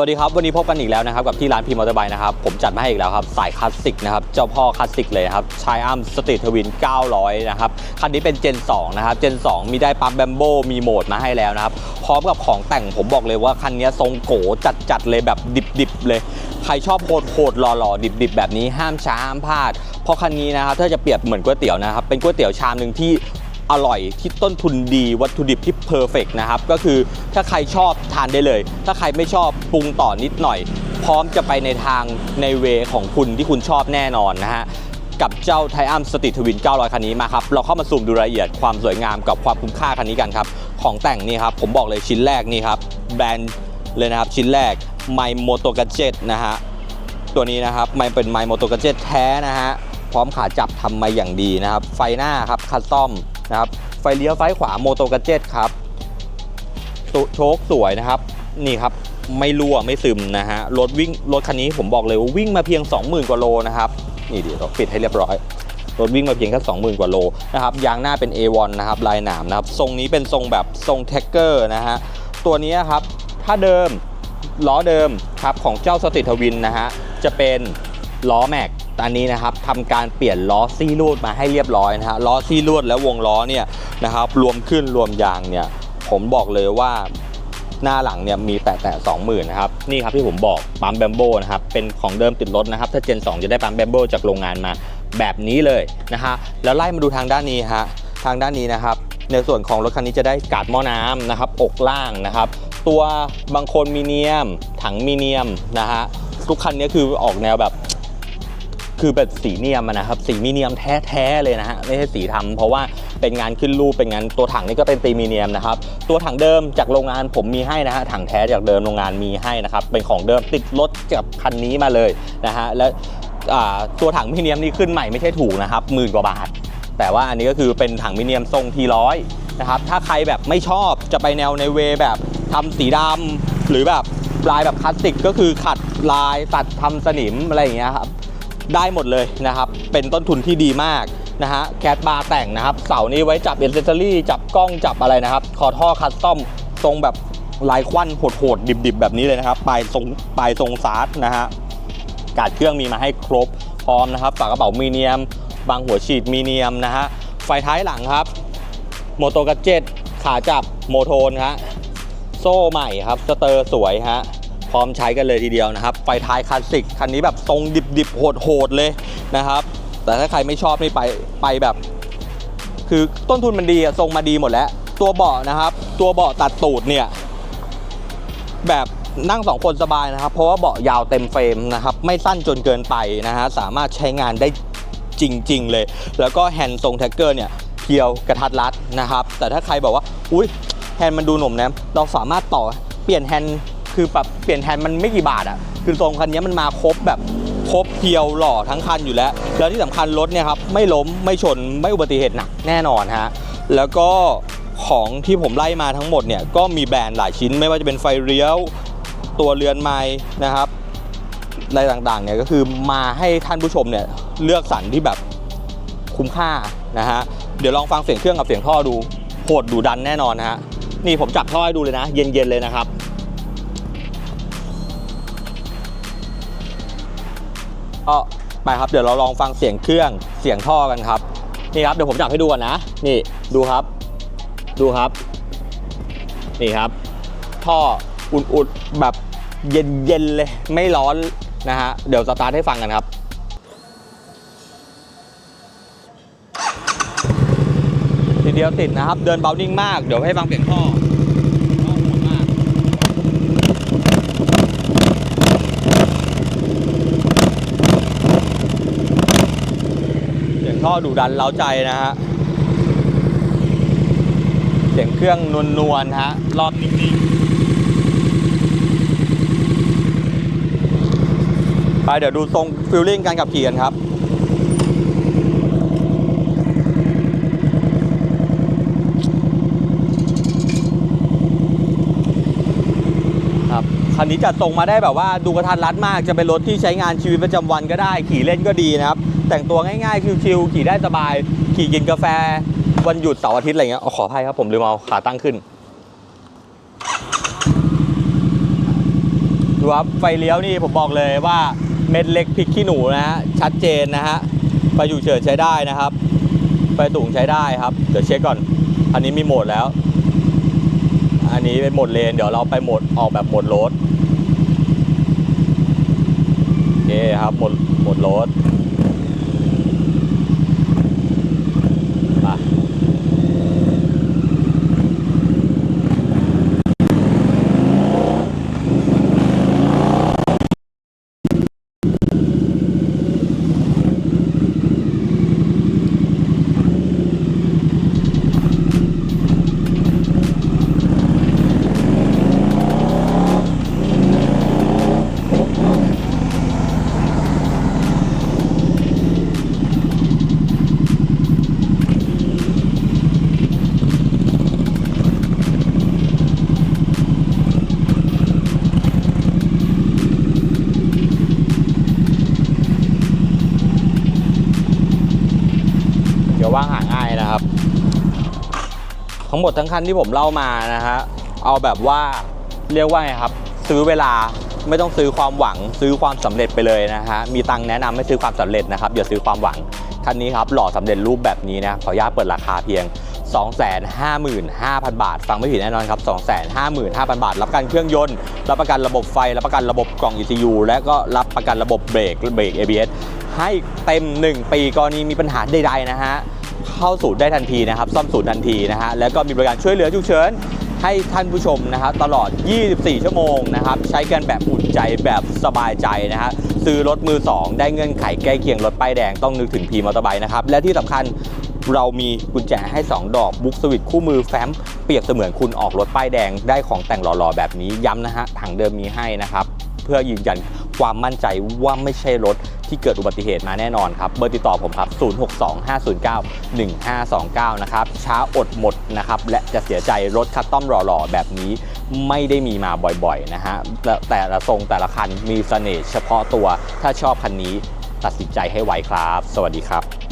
สวัสดีครับ วันนี้พบกันอีกแล้วนะครับ กับที่ร้านพีมอเตอร์ไบค์นะครับ ผมจัดมาให้อีกแล้วครับ สายคลาสสิกนะครับ เจ้าพ่อคลาสสิกเลยครับชายอัมสตรีทวิน 900 นะครับ คันนี้เป็น Gen 2นะครับ Gen 2มีได้ปั๊มแบมโบมีโหมดมาให้แล้วนะครับ พร้อมกับของแต่งผมบอกเลยว่า คันนี้ทรงโกจัดๆเลยแบบดิบๆเลย ใครชอบโหดๆหล่อๆดิบๆ แบบนี้ห้ามช้าห้ามพลาด เพราะคันนี้นะครับถ้าจะเปรียบเหมือนก๋วยเตี๋ยวนะครับเป็นก๋วยเตี๋ยวชามหนึ่งที่ อร่อยที่ต้นทุนดีวัตถุดิบที่เพอร์เฟกนะครับก็คือถ้าใครชอบทานได้เลย ถ้าใครไม่ชอบปรุงต่อนิดหน่อย พร้อมจะไปในทางในเวของคุณที่คุณชอบแน่นอนนะฮะกับเจ้าไทอัมสตรีทวิน 900 คันนี้มาครับ เราเข้ามาซูมดูรายละเอียดความสวยงามกับความคุ้มค่าคันนี้กันครับ ของแต่งนี่ครับ ผมบอกเลยชิ้นแรกนี่ครับ แบรนด์เลยนะครับ ชิ้นแรก My Moto Gadget นะฮะ ตัวนี้นะครับ มันเป็นไมโมโตก a เจ t แท้นะฮะ พร้อมขาจับทำมาอย่างดีนะครับ ไฟหน้าครับคัสตอม นะครับไฟเลี้ยวไฟขวาโมโตก a เจ t ครับตุโชคสวยนะครับ นี่ครับไม่รั่วไม่ซึมนะฮะรถวิ่งรถคันนี้ผมบอกเลยว่าวิ่งมาเพียง 20,000 กว่าโลนะครับนี่เดี๋ยวเราปิดให้เรียบร้อยรถวิ่งมาเพียงแค่20,000 กว่าโลนะครับยางหน้าเป็น A1 นะครับลายหนามนะครับทรงนี้เป็นทรงแบบทรงแท็กเกอร์นะฮะตัวนี้ครับถ้าเดิมล้อเดิมครับของเจ้าสติทวินนะฮะจะเป็นล้อแม็ก อนนี้นะครับทำการเปลี่ยนล้อซี่รูดมาให้เรียบร้อยนะฮะล้อซี่รูดและวงล้อเนี่ยนะครับรวมขึ้นรวมยางเนี่ยผมบอกเลยว่าหน้าหลังเนี่ยมีแต่แต่สองหมื่นนะครับนี่ครับที่ผมบอกปั๊มแบมโบนะครับเป็นของเดิมติดรถนะครับ ถ้าเจน 2 จะได้ปั๊มแบมโบจากโรงงานมาแบบนี้เลยนะฮะแล้วไล่มาดูทางด้านนี้ฮะทางด้านนี้นะครับ ในส่วนของรถคันนี้จะได้กาดหม้อน้ำนะครับ อกล่างนะครับ ตัวบางคนมีเนียม ถังมีเนียมนะฮะทุกคันนี้คือออกแนวแบบ คือแบบสีเนียมนะครับ สีมีเนียมแท้ๆเลยนะฮะไม่ใช่สีทำเพราะว่าเป็นงานขึ้นรูปเป็นงานตัวถังนี่ก็เป็นตีมีเนียมนะครับตัวถังเดิมจากโรงงานผมมีให้นะฮะถังแท้จากเดิมโรงงานมีให้นะครับเป็นของเดิมติดรถกับคันนี้มาเลยนะฮะและตัวถังมีเนียมนี่ขึ้นใหม่ไม่ใช่ถูกนะครับหมื่นกว่าบาท แต่ว่าอันนี้ก็คือเป็นถังมิเนียมทรงทีร้อยนะครับถ้าใครแบบไม่ชอบจะไปแนวในเวแบบทำสีดำหรือแบบลายแบบคลาสสิกก็คือขัดลายตัดทำสนิมอะไรอย่างเงี้ยครับ ได้หมดเลยนะครับ เป็นต้นทุนที่ดีมากนะฮะแคดบาร์แต่งนะครับ เสานี้ไว้จับเอนเซอรี่จับกล้องจับอะไรนะครับ คอท่อคัสตอมทรงแบบลายควันโหดๆดิบๆ แบบนี้เลยนะครับ ปลายทรงปลายทรงซาร์ดนะฮะกาดเครื่องมีมาให้ครบพร้อมนะครับฝากระเป๋ามีเนียม บางหัวฉีดมีเนียมนะฮะไฟท้ายหลังครับโมโตกัจเจ็ตขาจับโมโทนฮะโซ่ใหม่ครับสเตอร์สวยฮะ พร้อมใช้กันเลยทีเดียวนะครับ ไฟท้ายคลาสสิกคันนี้แบบทรงดิบๆโหดๆเลยนะครับ แต่ถ้าใครไม่ชอบนี่ไปไปแบบ คือต้นทุนมันดีอะทรงมาดีหมดแล้ว ตัวเบาะนะครับ ตัวเบาะตัดตูดเนี่ย แบบนั่งสองคนสบายนะครับ เพราะว่าเบาะยาวเต็มเฟรมนะครับ ไม่สั้นจนเกินไปนะฮะสามารถใช้งานได้จริง ๆ เลย แล้วก็แฮนด์ทรงแท็กเกอร์เนี่ยเพียวกระทัดรัดนะครับ แต่ถ้าใครบอกว่า อุ้ยแฮนด์มันดูหนุ่มนะเราสามารถต่อเปลี่ยนแฮนด์ คือปรับเปลี่ยนแฮนด์มันไม่กี่บาทอะ่ะคือทรงคันนี้มันมาครบแบบครบเพียวหล่อทั้งคันอยู่แล้ว แล้วที่สำคัญรถเนี่ยครับไม่ล้มไม่ชนไม่อุบัติเหตุหนักแน่นอนฮะแล้วก็ของที่ผมไล่มาทั้งหมดเนี่ยก็มีแบรนด์หลายชิ้น ไม่ว่าจะเป็นไฟเลี้ยวตัวเรือนไม้นะครับอะไรต่างๆเนี่ยก็คือมาให้ท่านผู้ชมเนี่ยเลือกสรรที่แบบคุ้มค่านะฮะเดี๋ยวลองฟังเสียงเครื่องกับเสียงท่อดูโหดดูดันแน่นอนนะฮะนี่ผมจับท่อให้ดูเลยนะ เย็นๆเลยนะครับ ก็ไปครับเดี๋ยวเราลองฟังเสียงเครื่องเสียงท่อกันครับ นี่ครับเดี๋ยวผมจับให้ดูก่อนนะ นี่ดูครับ ดูครับ นี่ครับ ท่ออุ่นๆแบบเย็นๆเลยไม่ร้อนนะฮะเดี๋ยวสตาร์ทให้ฟังกันครับทีเดียวติดนะครับ เดินเบานิ่งมากเดี๋ยวให้ฟังเสียงท่อท่อโหดมาก เสียงท่อดุดันเล้าใจนะฮะ เสียงเครื่องนวลๆฮะ รอบนิ่งๆ ไปเดี๋ยวดูทรงฟิลลิ่งการขับขี่กันครับครับคันนี้จัดส่งมาได้แบบว่าดูกระทันรัดมากจะเป็นรถที่ใช้งานชีวิตประจำวันก็ได้ ขี่เล่นก็ดีนะครับ แต่งตัวง่ายๆชิวๆขี่ได้สบาย ขี่กินกาแฟ วันหยุดเสาร์อาทิตย์อะไรเงี้ยอ๋อขออภัยครับผมลืมเอาขาตั้งขึ้นดูครับไฟเลี้ยวนี่ผมบอกเลยว่าเม็ดเล็กพริกขี้หนูนะฮะชัดเจนนะฮะไฟอยู่เฉินใช้ได้นะครับไฟตุ่งใช้ได้ครับ เดี๋ยวเช็คก่อน อันนี้มีโหมดแล้ว อันนี้เป็นโหมดเลน เดี๋ยวเราไปโหมดออกแบบโหมดรดโอเคครับโหมดโหมดรดไป เดี๋ยวว่างหาง่ายนะครับ ทั้งหมดทั้งคันที่ผมเล่ามานะฮะเอาแบบว่าเรียกว่าไงครับ ซื้อเวลาไม่ต้องซื้อความหวัง ซื้อความสำเร็จไปเลยนะฮะมีตังแนะนำไม่ซื้อความสำเร็จนะครับอย่าซื้อความหวังคันนี้ครับหล่อสำเร็จรูปแบบนี้นะขออนุญาตเปิดราคาเพียง 255,000 บาท ฟังไม่ผิดแน่นอนครับ 255,000 บาท รับประกันเครื่องยนต์ รับประกันระบบไฟ รับประกันระบบกล่อง ECU และก็รับประกันระบบเบรกเบรก ABS ให้เต็ม 1 ปีกรณีมีปัญหาใดๆนะฮะ เข้าศูนย์ได้ทันทีนะครับซ่อมศูนย์ทันทีนะฮะแล้วก็มีบริการช่วยเหลือฉุกเฉินให้ท่านผู้ชมนะครับตลอด 24 ชั่วโมงนะครับใช้กันแบบอุ่นใจแบบสบายใจนะฮะซื้อรถมือ 2 ได้เงื่อนไขใกล้เคียงรถป้ายแดงต้องนึกถึงพีมอเตอร์ไบค์นะครับและที่สำคัญเรามีกุญแจให้ 2 ดอกบุ๊กสวิตคู่มือแฟ้มเปรียบเสมือนคุณออกรถป้ายแดงได้ของแต่งหล่อๆแบบนี้ย้ำนะฮะถังเดิมมีให้นะครับเพื่อยืนยัน ความมั่นใจว่าไม่ใช่รถที่เกิดอุบัติเหตุมาแน่นอนครับ เบอร์ติดต่อผมครับ 0625091529 นะครับ ช้าอดหมดนะครับ และจะเสียใจรถคัสตอมหล่อๆ แบบนี้ไม่ได้มีมาบ่อยๆ นะฮะ แต่แต่ละทรงแต่ละคันมีเสน่ห์เฉพาะตัว ถ้าชอบคันนี้ตัดสินใจให้ไวครับ สวัสดีครับ